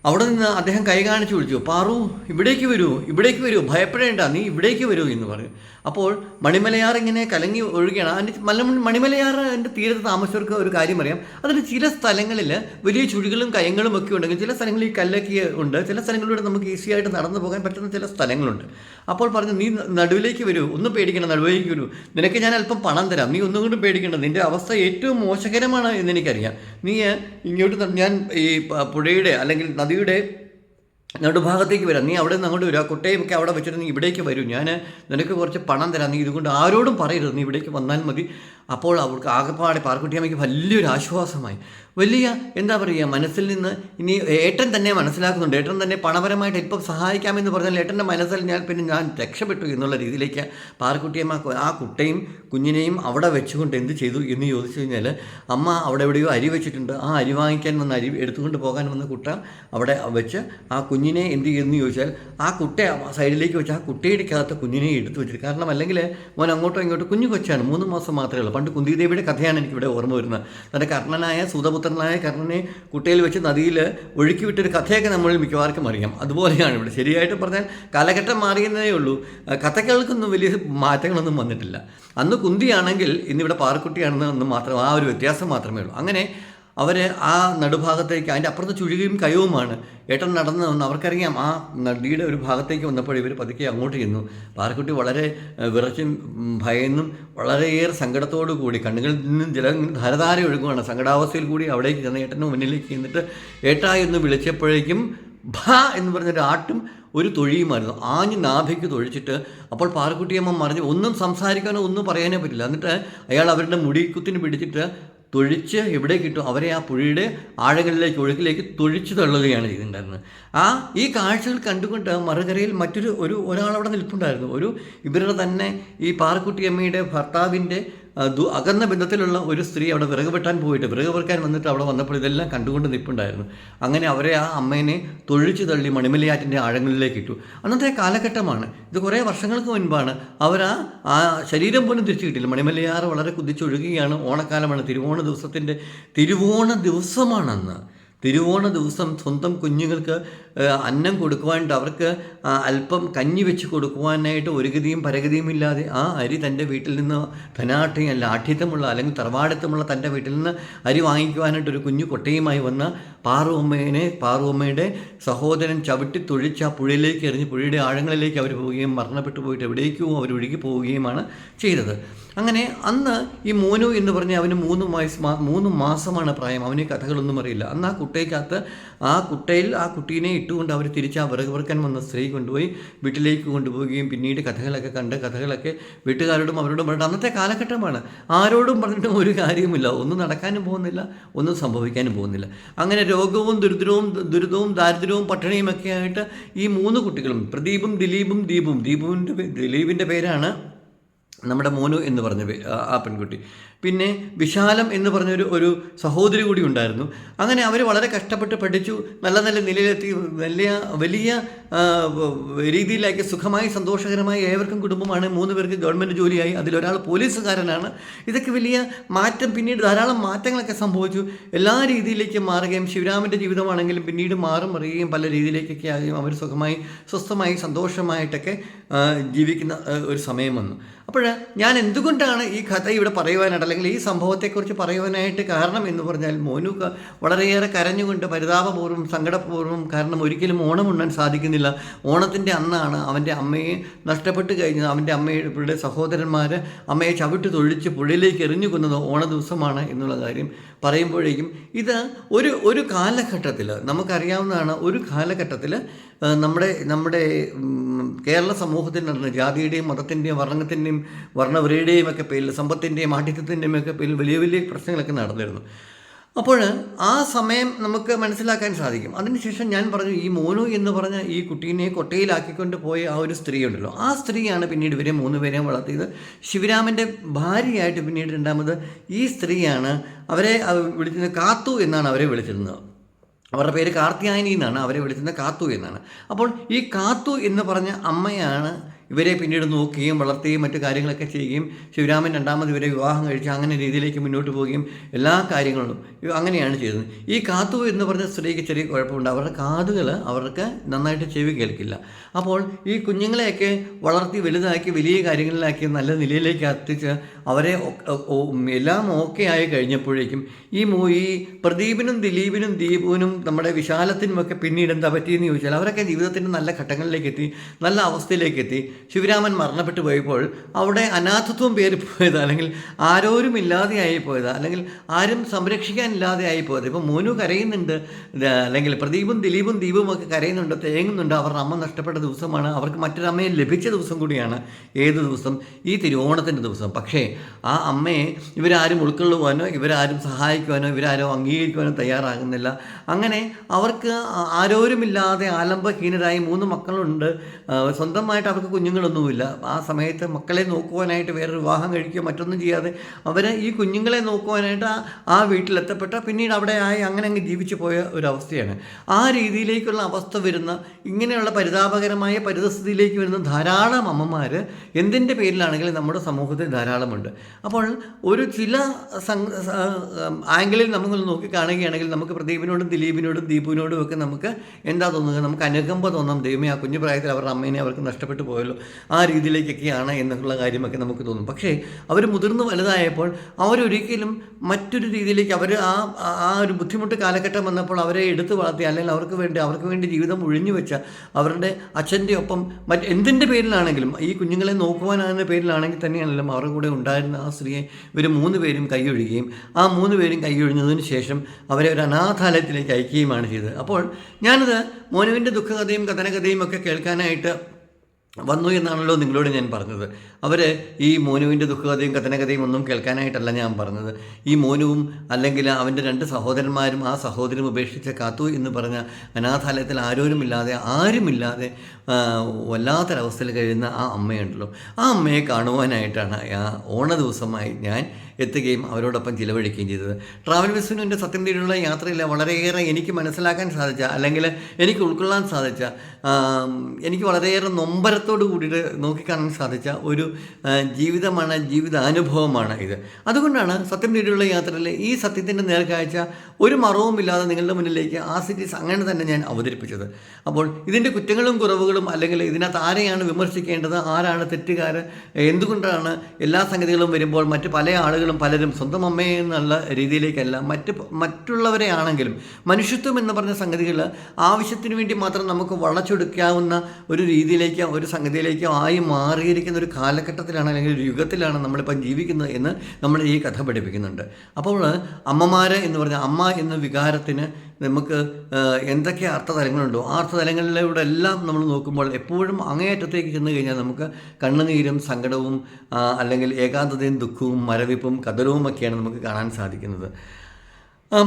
അവിടെ നിന്ന് അദ്ദേഹം കൈ കാണിച്ചു വിളിച്ചു. പാറു ഇവിടേക്ക് വരൂ ഇവിടേക്ക് വരൂ. ഭയപ്പെടേണ്ട നീ ഇവിടേക്ക് വരൂ എന്ന് പറഞ്ഞു. അപ്പോൾ മണിമലയാർ ഇങ്ങനെ കലങ്ങി ഒഴുകുകയാണ് അതിന്റെ മല മണിമലയാറിന്റെ തീരത്ത് താമസിച്ചവർക്ക് ഒരു കാര്യം അറിയാം. അതിൽ ചില സ്ഥലങ്ങളിൽ വലിയ ചുഴികളും കയങ്ങളും ഒക്കെ ഉണ്ടെങ്കിൽ ചില സ്ഥലങ്ങളിൽ ഈ കല്ലൊക്കെ ഉണ്ട്. ചില സ്ഥലങ്ങളിലൂടെ നമുക്ക് ഈസി ആയിട്ട് നടന്നു പോകാൻ പറ്റുന്ന ചില സ്ഥലങ്ങളുണ്ട്. അപ്പോൾ പറഞ്ഞു നീ നടുവിലേക്ക് വരൂ. ഒന്ന് പേടിക്കണം നടുവിലേക്ക് വരൂ. നിനക്ക് ഞാൻ അല്പം പണം തരാം. നീ ഒന്നും കൊണ്ടും പേടിക്കേണ്ട. നിന്റെ അവസ്ഥ ഏറ്റവും മോശകരമാണ് എന്ന് എനിക്കറിയാം. നീ ഇങ്ങോട്ട് ഞാൻ ഈ പുഴയുടെ അല്ലെങ്കിൽ നദിയുടെ നടുഭാഗത്തേക്ക് വരാം. നീ അവിടെ നിന്ന് അങ്ങോട്ട് വരിക കുട്ടയൊക്കെ അവിടെ വെച്ചിട്ട് നീ ഇവിടേക്ക് വരൂ. ഞാൻ നിനക്ക് കുറച്ച് പണം തരാം. നീ ഇതുകൊണ്ട് ആരോടും പറയരുത്. നീ ഇവിടേക്ക് വന്നാൽ മതി. അപ്പോൾ അവൾക്ക് ആകെപ്പാടെ പാർക്കുട്ടിയമ്മയ്ക്ക് വലിയൊരു ആശ്വാസമായി. വലിയ എന്താ പറയുക മനസ്സിൽ നിന്ന് ഇനി ഏട്ടൻ തന്നെ മനസ്സിലാക്കുന്നുണ്ട്. ഏട്ടൻ തന്നെ പണപരമായിട്ട് ഇപ്പം സഹായിക്കാമെന്ന് പറഞ്ഞാൽ ഏട്ടന്റെ മനസ്സിൽ ഞാൻ പിന്നെ ഞാൻ രക്ഷപ്പെട്ടു എന്നുള്ള രീതിയിലേക്ക് പാറക്കുട്ടിയമ്മ ആ കുട്ടയും കുഞ്ഞിനെയും അവിടെ വെച്ചുകൊണ്ട് എന്ത് ചെയ്തു എന്ന് ചോദിച്ചു കഴിഞ്ഞാൽ അമ്മ അവിടെ എവിടെയോ അരി വെച്ചിട്ടുണ്ട്. ആ അരി വാങ്ങിക്കാൻ വന്ന അരി എടുത്തുകൊണ്ട് പോകാൻ വന്ന കുട്ട അവിടെ വെച്ച് ആ കുഞ്ഞിനെ എന്ത് ചെയ്യുമെന്ന് ചോദിച്ചാൽ ആ കുട്ടയെ സൈഡിലേക്ക് വെച്ച് ആ കുട്ടിയുടെ അകത്ത് കുഞ്ഞിനെ എടുത്തു വെച്ചിട്ട് കാരണം അല്ലെങ്കിൽ മോൻ അങ്ങോട്ടോ ഇങ്ങോട്ടോ കുഞ്ഞു കൊച്ചാണ്. മൂന്ന് മാസം മാത്രമേ ഉള്ളൂ. പണ്ട് കുന്തിദേവിയുടെ കഥയാണ് എനിക്കിവിടെ ഓർമ്മ വരുന്നത്. തന്റെ കർണനായ സൂതപുത്രനായ കർണനെ കുട്ടയിൽ വെച്ച് നദിയിൽ ഒഴുക്കി വിട്ടൊരു കഥയൊക്കെ നമ്മൾ മിക്കവാർക്കും അറിയാം. അതുപോലെയാണ് ഇവിടെ. ശരിയായിട്ട് പറഞ്ഞാൽ കാലഘട്ടം മാറിയെന്നേ ഉള്ളൂ. കഥകൾക്കൊന്നും വലിയ മാറ്റങ്ങളൊന്നും വന്നിട്ടില്ല. അന്ന് കുന്തിയാണെങ്കിൽ ഇന്നിവിടെ പാറക്കുട്ടിയാണെന്ന് മാത്രം ആ ഒരു വ്യത്യാസം മാത്രമേ ഉള്ളൂ. അങ്ങനെ അവർ ആ നടുഭാഗത്തേക്ക് അതിന്റെ അപ്പുറത്ത് ചുഴുകയും കയവുമാണ്. ഏട്ടൻ നടന്ന് വന്ന് അവർക്കറിയാം ആ നടിയുടെ ഒരു ഭാഗത്തേക്ക് വന്നപ്പോൾ ഇവർ പതുക്കെ അങ്ങോട്ട് ചെന്നു. പാറക്കുട്ടി വളരെ വിറച്ചും ഭയന്നും വളരെയേറെ സങ്കടത്തോടു കൂടി കണ്ണുകളിൽ നിന്നും ജലം ധാരധാര ഒഴുകുകയാണ് സങ്കടാവസ്ഥയിൽ കൂടി അവിടേക്ക് ചെന്ന് ഏട്ടന്റെ മുന്നിലേക്ക് ചെന്നിട്ട് ഏട്ടാ എന്ന് വിളിച്ചപ്പോഴേക്കും ഭ എന്ന് പറഞ്ഞൊരു ആട്ടും ഒരു തൊഴിയുമായിരുന്നു. ആഞ്ഞ് നാഭിക്ക് തൊഴിച്ചിട്ട് അപ്പോൾ പാറക്കുട്ടിയമ്മ മറിഞ്ഞ് ഒന്നും സംസാരിക്കാനോ ഒന്നും പറയാനേ പറ്റില്ല. എന്നിട്ട് അയാൾ അവരുടെ മുടിക്കുത്തിന് പിടിച്ചിട്ട് തൊഴിച്ച് എവിടെ കിട്ടും അവരെ ആ പുഴയുടെ ആഴങ്ങളിലേക്ക് ഒഴുക്കിലേക്ക് തൊഴിച്ചു തള്ളുകയാണ് ചെയ്തിട്ടുണ്ടായിരുന്നത്. ആ ഈ കാഴ്ചകൾ കണ്ടുകൊണ്ട് മറുകരയിൽ മറ്റൊരു ഒരു ഒരാളവിടെ നിൽപ്പുണ്ടായിരുന്നു. ഒരു ഇവരുടെ തന്നെ ഈ പാറക്കുട്ടിയമ്മയുടെ ഭർത്താവിന്റെ അകന്ന ബന്ധത്തിലുള്ള ഒരു സ്ത്രീ അവിടെ വിറക് വെട്ടാൻ പോയിട്ട് വിറക് വെറുക്കാൻ വന്നിട്ട് അവിടെ വന്നപ്പോൾ ഇതെല്ലാം കണ്ടുകൊണ്ട് നിൽപ്പുണ്ടായിരുന്നു അങ്ങനെ അവരെ ആ അമ്മേനെ തൊഴിച്ചു തള്ളി മണിമലയാറ്റിന്റെ ആഴങ്ങളിലേക്ക് ഇട്ടു. അന്നത്തെ കാലഘട്ടമാണ്. ഇത് കുറേ വർഷങ്ങൾക്ക് മുൻപാണ്. അവർ ആ ശരീരം പോലും തിരിച്ചു കിട്ടില്ല മണിമലയാറ് വളരെ കുതിച്ചൊഴുകുകയാണ്. ഓണക്കാലമാണ്. തിരുവോണ ദിവസത്തിന്റെ തിരുവോണ ദിവസമാണെന്ന്. തിരുവോണ ദിവസം സ്വന്തം കുഞ്ഞുങ്ങൾക്ക് അന്നം കൊടുക്കുവാനായിട്ട് അവർക്ക് അല്പം കഞ്ഞി വെച്ച് കൊടുക്കുവാനായിട്ട് ഒരു ഗതിയും പരഗതിയും ഇല്ലാതെ ആ അരി തന്റെ വീട്ടിൽ നിന്ന് ധനാഠ്യം അല്ല അല്ലെങ്കിൽ തറവാടത്തമുള്ള തന്റെ വീട്ടിൽ നിന്ന് അരി വാങ്ങിക്കുവാനായിട്ട് ഒരു കുഞ്ഞു കൊട്ടയുമായി വന്ന പാറുവമ്മേനെ പാറുവമ്മയുടെ സഹോദരൻ ചവിട്ടി തൊഴിച്ച് ആ പുഴയിലേക്ക് എറിഞ്ഞ് പുഴയുടെ ആഴങ്ങളിലേക്ക് അവർ പോവുകയും മരണപ്പെട്ടു പോയിട്ട് എവിടേക്കോ അവർ ഒഴുകി പോവുകയുമാണ് ചെയ്തത്. അങ്ങനെ അന്ന് ഈ മോനു എന്ന് പറഞ്ഞ അവന് മൂന്ന് വയസ്സ് മൂന്ന് മാസമാണ് പ്രായം. അവന് കഥകളൊന്നും അറിയില്ല. അന്ന് ആ കുട്ടയ്ക്കകത്ത് ആ കുട്ടയിൽ ആ കുട്ടീനെ ഇട്ടുകൊണ്ട് അവർ തിരിച്ച് ആ വിറക് വിറക്കാൻ വന്ന സ്ത്രീ കൊണ്ടുപോയി വീട്ടിലേക്ക് കൊണ്ടുപോവുകയും പിന്നീട് കഥകളൊക്കെ കണ്ട് കഥകളൊക്കെ വീട്ടുകാരോടും അവരോടും പറഞ്ഞിട്ട് അന്നത്തെ കാലഘട്ടമാണ്. ആരോടും പറഞ്ഞിട്ടും ഒരു കാര്യവുമില്ല. ഒന്നും നടക്കാനും പോകുന്നില്ല ഒന്നും സംഭവിക്കാനും പോകുന്നില്ല. അങ്ങനെ രോഗവും ദുരിതവും ദുരിതവും ദാരിദ്ര്യവും പട്ടിണിയും ഒക്കെ ആയിട്ട് ഈ മൂന്ന് കുട്ടികളും പ്രദീപും ദിലീപും ദീപും ദീപുവിന്റെ ദിലീപിന്റെ പേരാണ് നമ്മുടെ മോനു എന്ന് പറഞ്ഞ ആ- പെൺകുട്ടി. പിന്നെ വിശാലം എന്ന് പറഞ്ഞൊരു ഒരു സഹോദരി കൂടി ഉണ്ടായിരുന്നു. അങ്ങനെ അവർ വളരെ കഷ്ടപ്പെട്ട് പഠിച്ചു. നല്ല നല്ല നിലയിലെത്തി. വലിയ വലിയ രീതിയിലേക്ക് സുഖമായി സന്തോഷകരമായി ഏവർക്കും കുടുംബമാണ്. മൂന്ന് പേർക്ക് ഗവൺമെന്റ് ജോലിയായി. അതിലൊരാൾ പോലീസുകാരനാണ്. ഇതൊക്കെ വലിയ മാറ്റം പിന്നീട് ധാരാളം മാറ്റങ്ങളൊക്കെ സംഭവിച്ചു. എല്ലാ രീതിയിലേക്കും മാറുകയും ശിവരാമന്റെ ജീവിതമാണെങ്കിലും പിന്നീട് മാറും മറിയുകയും പല രീതിയിലേക്കൊക്കെ ആകുകയും അവർ സുഖമായി സ്വസ്ഥമായി സന്തോഷമായിട്ടൊക്കെ ജീവിക്കുന്ന ഒരു സമയം വന്നു. അപ്പോൾ ഞാൻ എന്തുകൊണ്ടാണ് ഈ കഥ ഇവിടെ പറയുവാനായിട്ട് അല്ലെങ്കിൽ ഈ സംഭവത്തെക്കുറിച്ച് പറയുവാനായിട്ട് കാരണം എന്ന് പറഞ്ഞാൽ മോനു വളരെയേറെ കരഞ്ഞുകൊണ്ട് പരിതാപപൂർവം സങ്കടപൂർവം കാരണം ഒരിക്കലും ഓണം ഉണ്ണാൻ സാധിക്കുന്നില്ല. ഓണത്തിന്റെ അന്നാണ് അവന്റെ അമ്മയെ നഷ്ടപ്പെട്ട് കഴിഞ്ഞത്. അവന്റെ അമ്മയുടെ സഹോദരന്മാർ അമ്മയെ ചവിട്ട് തൊഴിച്ച് പുഴയിലേക്ക് എറിഞ്ഞു കൊന്നത് ഓണ ദിവസമാണ് എന്നുള്ള കാര്യം പറയുമ്പോഴേക്കും ഇത് ഒരു ഒരു കാലഘട്ടത്തിൽ നമുക്കറിയാവുന്നതാണ് ഒരു കാലഘട്ടത്തിൽ നമ്മുടെ നമ്മുടെ കേരള സമൂഹത്തിൽ നടന്ന ജാതിയുടെയും മതത്തിന്റെയും വർണത്തിന്റെയും വർണവരയുടെയും ഒക്കെ പേരിൽ സമ്പത്തിന്റെയും ആഠിത്യത്തിന്റെയും ഒക്കെ പേരിൽ വലിയ വലിയ പ്രശ്നങ്ങളൊക്കെ നടന്നിരുന്നു. അപ്പോൾ ആ സമയം നമുക്ക് മനസ്സിലാക്കാൻ സാധിക്കും. അതിനുശേഷം ഞാൻ പറഞ്ഞു ഈ മോനു എന്ന് പറഞ്ഞ ഈ കുട്ടീനെ കൊട്ടയിലാക്കിക്കൊണ്ട് പോയ ആ ഒരു സ്ത്രീ ഉണ്ടല്ലോ. ആ സ്ത്രീയാണ് പിന്നീട് ഇവരെ മൂന്ന് പേരെയും വളർത്തിയത്. ശിവരാമന്റെ ഭാര്യയായിട്ട് പിന്നീട് രണ്ടാമത് ഈ സ്ത്രീയാണ് അവരെ വിളിച്ചിരുന്നത് കാത്തു എന്നാണ് അവരെ വിളിച്ചിരുന്നത്. അവരുടെ പേര് കാർത്തിയായനി എന്നാണ് അവരെ വിളിക്കുന്നത് കാത്തു എന്നാണ്. അപ്പോൾ ഈ കാത്തു എന്ന് പറഞ്ഞ അമ്മയാണ് ഇവരെ പിന്നീട് നോക്കുകയും വളർത്തുകയും മറ്റു കാര്യങ്ങളൊക്കെ ചെയ്യുകയും ശിവരാമൻ രണ്ടാമത് ഇവരെ വിവാഹം കഴിച്ച് അങ്ങനെ രീതിയിലേക്ക് മുന്നോട്ട് പോവുകയും എല്ലാ കാര്യങ്ങളും അങ്ങനെയാണ് ചെയ്തത് ഈ കാത്തു എന്ന് പറഞ്ഞ സ്ത്രീക്ക് ചെറിയ കുഴപ്പമുണ്ട്. അവരുടെ കാതുകൾ അവർക്ക് നന്നായിട്ട് ചെവി കേൾക്കില്ല. അപ്പോൾ ഈ കുഞ്ഞുങ്ങളെയൊക്കെ വളർത്തി വലുതാക്കി വലിയ കാര്യങ്ങളിലാക്കി നല്ല നിലയിലേക്ക് എത്തിച്ച് അവരെ എല്ലാം ഓക്കെ ആയി കഴിഞ്ഞപ്പോഴേക്കും ഈ മൂ ഈ പ്രദീപിനും ദിലീപിനും ദീപുവിനും നമ്മുടെ വിശാലത്തിനും ഒക്കെ പിന്നീട് എന്താ പറ്റിയെന്ന് ചോദിച്ചാൽ അവരൊക്കെ ജീവിതത്തിന്റെ നല്ല ഘട്ടങ്ങളിലേക്ക് എത്തി നല്ല അവസ്ഥയിലേക്ക് എത്തി. ശിവരാമൻ മരണപ്പെട്ടു പോയപ്പോൾ അവിടെ അനാഥത്വം പേര് പോയത് അല്ലെങ്കിൽ ആരോരും ഇല്ലാതെയായി പോയത് അല്ലെങ്കിൽ ആരും സംരക്ഷിക്കാനില്ലാതെ ആയി പോയത്. ഇപ്പോൾ മോനു കരയുന്നുണ്ട് അല്ലെങ്കിൽ പ്രദീപും ദിലീപും ദീപും ഒക്കെ കരയുന്നുണ്ട് തേങ്ങുന്നുണ്ട്. അവരുടെ അമ്മ നഷ്ടപ്പെട്ട ദിവസമാണ്. അവർക്ക് മറ്റൊരമ്മയെ ലഭിച്ച ദിവസം കൂടിയാണ് ഏത് ദിവസം? ഈ തിരുവോണത്തിന്റെ ദിവസം. പക്ഷേ ആ അമ്മയെ ഇവരാരും ഉൾക്കൊള്ളുവാനോ ഇവരാരും സഹായിക്കുവാനോ ഇവരാരോ അംഗീകരിക്കുവാനോ തയ്യാറാകുന്നില്ല. അങ്ങനെ അവർക്ക് ആരോരുമില്ലാതെ ആലംബഹീനരായി മൂന്ന് മക്കളുണ്ട്. സ്വന്തമായിട്ട് അവർക്ക് കുഞ്ഞുങ്ങളൊന്നുമില്ല. ആ സമയത്ത് മക്കളെ നോക്കുവാനായിട്ട് വേറെ വിവാഹം കഴിക്കുകയോ മറ്റൊന്നും ചെയ്യാതെ അവർ ഈ കുഞ്ഞുങ്ങളെ നോക്കുവാനായിട്ട് ആ വീട്ടിലെത്തപ്പെട്ട പിന്നീട് അവിടെ ആയി അങ്ങനെ അങ്ങ് ജീവിച്ചു പോയ ഒരു അവസ്ഥയാണ് ആ രീതിയിലേക്കുള്ള അവസ്ഥ വരുന്ന ഇങ്ങനെയുള്ള പരിതാപകരമായ പരിതസ്ഥിതിയിലേക്ക് വരുന്ന ധാരാളം അമ്മമാർ എന്തിന്റെ പേരിലാണെങ്കിലും നമ്മുടെ സമൂഹത്തിൽ ധാരാളമുണ്ട്. അപ്പോൾ ഒരു ചില ആംഗിളിൽ നമ്മൾ നോക്കി കാണുകയാണെങ്കിൽ നമുക്ക് പ്രദീപിനോടും ദിലീപിനോടും ദീപുവിനോടും ഒക്കെ നമുക്ക് എന്താ തോന്നുക? നമുക്ക് അനുകമ്പ തോന്നാം. ദൈവമേ ആ കുഞ്ഞു പ്രായത്തിൽ അവരുടെ അമ്മേനെ അവർക്ക് നഷ്ടപ്പെട്ടു പോയല്ലോ. ആ രീതിയിലേക്കൊക്കെയാണ് എന്നുള്ള കാര്യമൊക്കെ നമുക്ക് തോന്നും. പക്ഷേ അവർ മുതിർന്ന് വലുതായപ്പോൾ അവരൊരിക്കലും മറ്റൊരു രീതിയിലേക്ക് അവർ ആ ആ- ഒരു ബുദ്ധിമുട്ട് കാലഘട്ടം വന്നപ്പോൾ അവരെ എടുത്തു വളർത്തി അല്ലെങ്കിൽ അവർക്ക് വേണ്ടി അവർക്ക് വേണ്ടി ജീവിതം ഒഴിഞ്ഞു വെച്ച അവരുടെ അച്ഛന്റെ ഒപ്പം മറ്റ് എന്തിന്റെ പേരിലാണെങ്കിലും ഈ കുഞ്ഞുങ്ങളെ നോക്കുവാനാകുന്ന പേരിലാണെങ്കിൽ തന്നെയാണെങ്കിലും അവരുടെ കൂടെ ഉണ്ടായിരുന്ന ആ സ്ത്രീയെ ഇവർ മൂന്ന് പേരും കൈയൊഴുകയും ആ മൂന്ന് പേരും കൈയൊഴിഞ്ഞതിന് ശേഷം അവരെ ഒരു അനാഥാലയത്തിലേക്ക് അയക്കുകയുമാണ് ചെയ്തത്. അപ്പോൾ ഞാനത് മോനുവിന്റെ ദുഃഖകഥയും കഥനകഥയും ഒക്കെ കേൾക്കാനായിട്ട് വന്നു എന്നാണല്ലോ നിങ്ങളോട് ഞാൻ പറഞ്ഞത്. അവർ ഈ മോനുവിന്റെ ദുഃഖകഥയും കഥനകഥയും ഒന്നും കേൾക്കാനായിട്ടല്ല ഞാൻ പറഞ്ഞത്. ഈ മോനുവും അല്ലെങ്കിൽ അവന്റെ രണ്ട് സഹോദരന്മാരും ആ സഹോദരനും ഉപേക്ഷിച്ച കാത്തു എന്ന് പറഞ്ഞ അനാഥാലയത്തിൽ ആരോരുമില്ലാതെ ആരുമില്ലാതെ വല്ലാത്തൊരവസ്ഥയിൽ കഴിയുന്ന ആ അമ്മയുണ്ടല്ലോ. ആ അമ്മയെ കാണുവാനായിട്ടാണ് ഓണ ദിവസമായി ഞാൻ എത്തുകയും അവരോടൊപ്പം ചിലവഴിക്കുകയും ചെയ്തത്. ട്രാവൽ ബസ്സിന്റെ സത്യം തേടിയുള്ള യാത്രയിൽ വളരെയേറെ എനിക്ക് മനസ്സിലാക്കാൻ സാധിച്ച അല്ലെങ്കിൽ എനിക്ക് ഉൾക്കൊള്ളാൻ സാധിച്ച എനിക്ക് വളരെയേറെ നൊമ്പരത്തോട് കൂടിയിട്ട് നോക്കിക്കാണാൻ സാധിച്ച ഒരു ജീവിതമാണ് ജീവിതാനുഭവമാണ് ഇത്. അതുകൊണ്ടാണ് സത്യം തേടിയുള്ള യാത്രയിൽ ഈ സത്യത്തിന്റെ നേർക്കാഴ്ച ഒരു മറവുമില്ലാതെ നിങ്ങളുടെ മുന്നിലേക്ക് ആ സിറ്റീസ് അങ്ങനെ തന്നെ ഞാൻ അവതരിപ്പിച്ചത്. അപ്പോൾ ഇതിന്റെ കുറ്റങ്ങളും കുറവുകളും അല്ലെങ്കിൽ ഇതിനകത്ത് ആരെയാണ് വിമർശിക്കേണ്ടത് ആരാണ് തെറ്റുകാർ എന്തുകൊണ്ടാണ് എല്ലാ സംഗതികളും വരുമ്പോൾ മറ്റ് പല ആളുകളും പലരും സ്വന്തം അമ്മയെ എന്നുള്ള രീതിയിലേക്കല്ല മറ്റ് മറ്റുള്ളവരെ ആണെങ്കിലും മനുഷ്യത്വം എന്ന് പറഞ്ഞ സംഗതികൾ ആവശ്യത്തിന് വേണ്ടി മാത്രം നമുക്ക് വളച്ചൊടുക്കാവുന്ന ഒരു രീതിയിലേക്കോ ഒരു സംഗതിയിലേക്കോ ആയി മാറിയിരിക്കുന്ന ഒരു കാലഘട്ടത്തിലാണ് അല്ലെങ്കിൽ ഒരു യുഗത്തിലാണ് നമ്മളിപ്പം ജീവിക്കുന്നത് എന്ന് നമ്മൾ ഈ കഥ പഠിപ്പിക്കുന്നുണ്ട്. അപ്പോൾ അമ്മമാരെ എന്ന് പറഞ്ഞ അമ്മ എന്ന വികാരത്തിന് നമുക്ക് എന്തൊക്കെ അർത്ഥതലങ്ങളുണ്ടോ ആ അർത്ഥതലങ്ങളിലൂടെ എല്ലാം നമ്മൾ നോക്കുമ്പോൾ എപ്പോഴും അങ്ങേയറ്റത്തേക്ക് ചെന്ന് കഴിഞ്ഞാൽ നമുക്ക് കണ്ണുനീരും സങ്കടവും അല്ലെങ്കിൽ ഏകാന്തതയും ദുഃഖവും മരവിപ്പും കതലവും ഒക്കെയാണ് നമുക്ക് കാണാൻ സാധിക്കുന്നത്.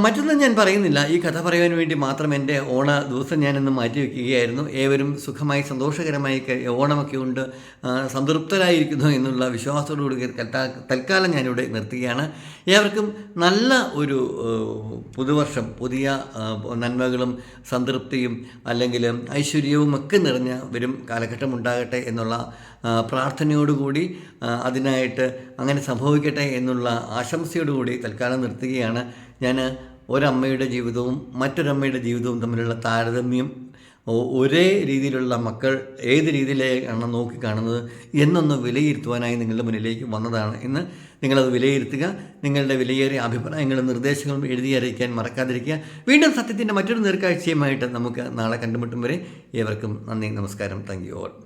മറ്റൊന്നും ഞാൻ പറയുന്നില്ല. ഈ കഥ പറയാൻ വേണ്ടി മാത്രം എന്റെ ഓണ ദിവസം ഞാനിന്ന് മാറ്റി വയ്ക്കുകയായിരുന്നു ഏവരും സുഖമായി സന്തോഷകരമായി ഓണമൊക്കെ ഉണ്ട് സംതൃപ്തരായിരിക്കുന്നു എന്നുള്ള വിശ്വാസത്തോടുകൂടി തൽക്കാലം ഞാനിവിടെ നിർത്തുകയാണ്. ഏവർക്കും നല്ല ഒരു പുതുവർഷം പുതിയ നന്മകളും സംതൃപ്തിയും അല്ലെങ്കിൽ ഐശ്വര്യവും ഒക്കെ നിറഞ്ഞ വരും കാലഘട്ടം ഉണ്ടാകട്ടെ എന്നുള്ള പ്രാർത്ഥനയോടുകൂടി അതിനായിട്ട് അങ്ങനെ സംഭവിക്കട്ടെ എന്നുള്ള ആശംസയോടുകൂടി തൽക്കാലം നിർത്തുകയാണ്. ഞാൻ ഒരമ്മയുടെ ജീവിതവും മറ്റൊരമ്മയുടെ ജീവിതവും തമ്മിലുള്ള താരതമ്യം ഒരേ രീതിയിലുള്ള മക്കൾ ഏത് രീതിയിലാണ് നോക്കിക്കാണുന്നത് എന്നൊന്ന് വിലയിരുത്തുവാനായി നിങ്ങളുടെ മുന്നിലേക്ക് വന്നതാണ്. ഇന്ന് നിങ്ങളത് വിലയിരുത്തുക നിങ്ങളുടെ വിലയേറിയ അഭിപ്രായങ്ങളും നിർദ്ദേശങ്ങളും എഴുതി അറിയിക്കാൻ മറക്കാതിരിക്കുക. വീണ്ടും സത്യത്തിന്റെ മറ്റൊരു നേർക്കാഴ്ചയുമായിട്ട് നമുക്ക് നാളെ കണ്ടുമുട്ടും വരെ ഏവർക്കും നന്ദി നമസ്കാരം. Thank you all.